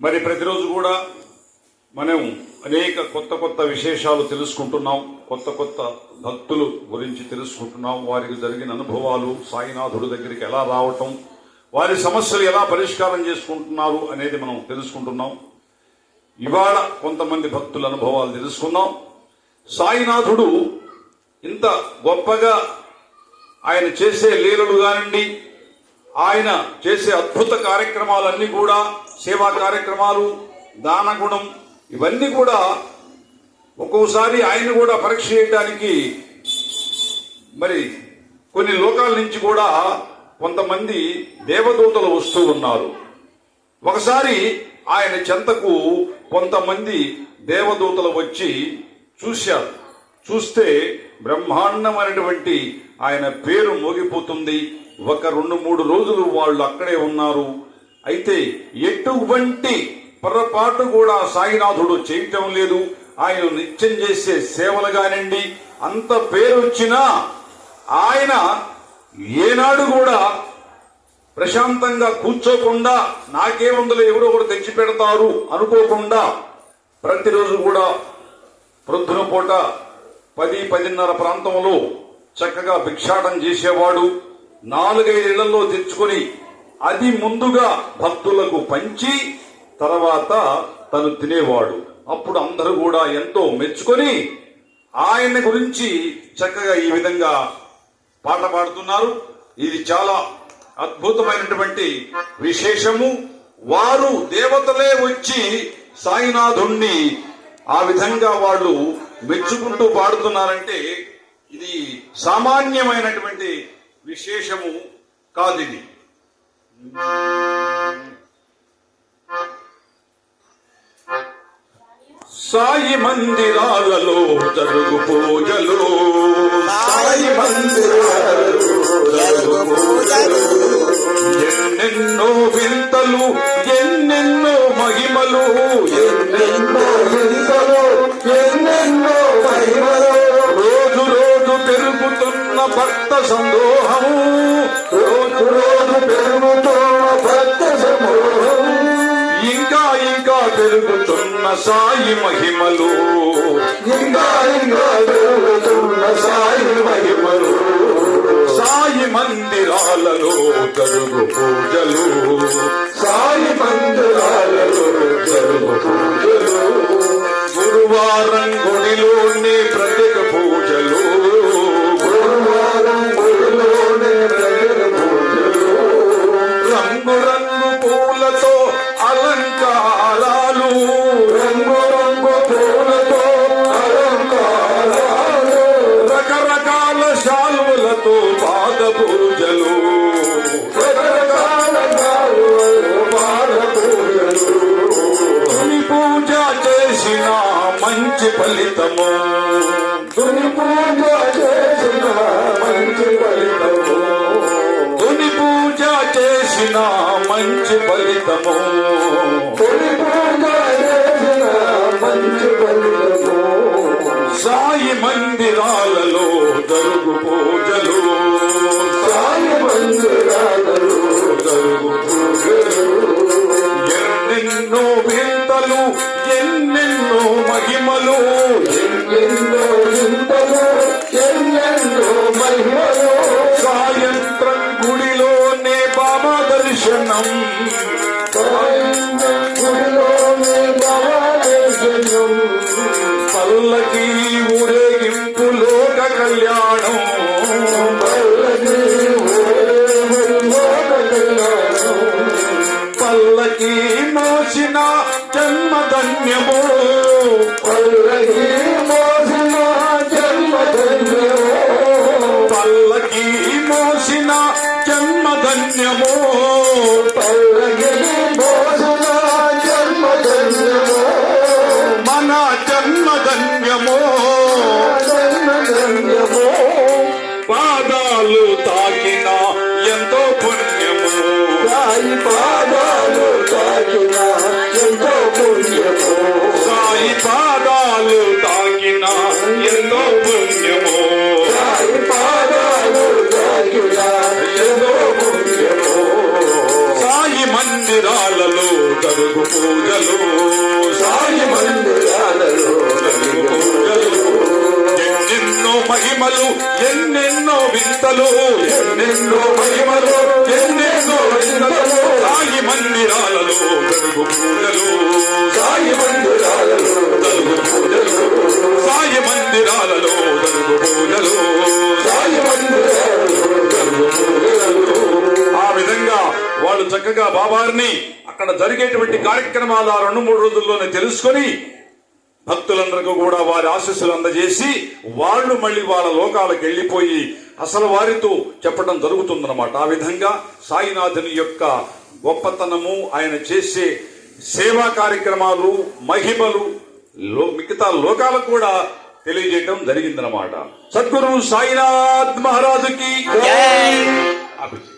మరి ప్రతిరోజు కూడా మనం అనేక కొత్త కొత్త విశేషాలు తెలుసుకుంటున్నాం కొత్త కొత్త భక్తులు గురించి తెలుసుకుంటున్నాం వారికి జరిగిన అనుభవాలు సాయినాథుడి దగ్గరికి ఎలా రావటం వారి సమస్యలు ఎలా పరిష్కారం చేసుకుంటున్నారు అనేది మనం తెలుసుకుంటున్నాం. ఇవాళ కొంతమంది భక్తుల అనుభవాలు తెలుసుకుందాం. సాయినాథుడు ఇంత గొప్పగా ఆయన చేసే లీలలు కానివ్వండి ఆయన చేసే అద్భుత కార్యక్రమాలన్నీ కూడా సేవా కార్యక్రమాలు దానగుణం ఇవన్నీ కూడా ఒక్కోసారి ఆయన కూడా పరీక్ష చేయడానికి మరి కొన్ని లోకాల నుంచి కూడా కొంతమంది దేవదూతలు వస్తూ ఉన్నారు. ఒకసారి ఆయన చెంతకు కొంతమంది దేవదూతలు వచ్చి చూశారు. చూస్తే బ్రహ్మాండమైనటువంటి ఆయన పేరు మోగిపోతుంది. ఒక రెండు మూడు రోజులు వాళ్ళు అక్కడే ఉన్నారు. అయితే ఎటువంటి పొరపాటు కూడా సాయినాథుడు చేయటం లేదు. ఆయన నిత్యం చేసే సేవలు కానివ్వండి అంత పేరు వచ్చినా ఆయన ఏనాడు కూడా ప్రశాంతంగా కూర్చోకుండా నాకేముందులో ఎవరో ఒకరు తెచ్చి పెడతారు అనుకోకుండా ప్రతిరోజు కూడా ప్రొద్దున పూట పది పదిన్నర ప్రాంతంలో చక్కగా భిక్షాటం చేసేవాడు. నాలుగైదేళ్ళలో తెచ్చుకొని అది ముందుగా భక్తులకు పంచి తర్వాత తను తినేవాడు. అప్పుడు అందరూ కూడా ఎంతో మెచ్చుకొని ఆయన గురించి చక్కగా ఈ విధంగా పాట పాడుతున్నారు. ఇది చాలా అద్భుతమైనటువంటి విశేషము. వారు దేవతలే వచ్చి సాయినాథుణ్ణి ఆ విధంగా వాళ్ళు మెచ్చుకుంటూ పాడుతున్నారంటే ఇది సామాన్యమైనటువంటి విశేషము కాదు ఇది. సాయి మందిరాలలో జరుగు పూజలు. సాయి మందిరాలలో జరుగు పూజలు. ఎన్నెన్నో వింతలు ఎన్నెన్నో మహిమలు. ఎన్నెన్నో వింతలు ఎన్నెన్నో మహిమలు. రోజు రోజు పెరుగుతున్న భక్త సందోహము. సాయి మహిమలు. ఇంకా ఇంకా పెరుగుతున్న సాయి మహిమలు సాయి మందిరాలలో జరుగు పూజలు. సాయి మందిరాలలో జరుగు పూజలు. గురువారం మంచి ఫలితము. తుని పూజ చేసిన మంచి ఫలితము. తొలి పూజ చేసిన మంచి ఫలితము. తొలి పూజ చేసిన మంచి ఫలితము. సాయి మందిరాలలో జరుగు పూజలు. సాయి మందిరాలలో జరుగు వింతలు ఎన్నెన్నో మహిమలు ఎన్నెన్నో వింతలు ఎన్నెన్నో మహిమలు. సాయంత్రం గుడిలోనే బాబా దర్శనం. జన్మధన్యము పల్లకి మోసిన జన్మధన్యము మన జన్మధన్యము జన్మధన్యము పాదాలు తాకిన ఎంతో పుణ్యము. పాదాలు తాకిన ఎంతో పుణ్యము. మహిమలు ఎన్నెన్నో వింతలు ఎన్నెన్నో మహిమలు ఎన్నెన్నో వింతలు. సాయి మందిరాలలో జరుగు పూజలు. సాయి మందిరాలలో జరుగు పూజలు. సాయి మందిరాలలో జరుగు పూజలు. సాయి మందిరాలలో ఆ విధంగా వాళ్ళు చక్కగా బాబారిని అక్కడ జరిగేటువంటి కార్యక్రమాలు ఆ రెండు మూడు రోజుల్లోనే తెలుసుకొని భక్తులందరికీ కూడా వారి ఆశీస్సులు అందజేసి వాళ్ళు మళ్ళీ వాళ్ళ లోకాలకు వెళ్ళిపోయి అసలు వారితో చెప్పడం జరుగుతుందన్నమాట. ఆ విధంగా సాయినాథుని యొక్క గొప్పతనము ఆయన చేసే సేవా కార్యక్రమాలు మహిమలు లో మిగతా లోకాలకు కూడా తెలియజేయడం జరిగిందనమాట సద్గురు సాయినాథ్ మహారాజుకి. అభిషేక్.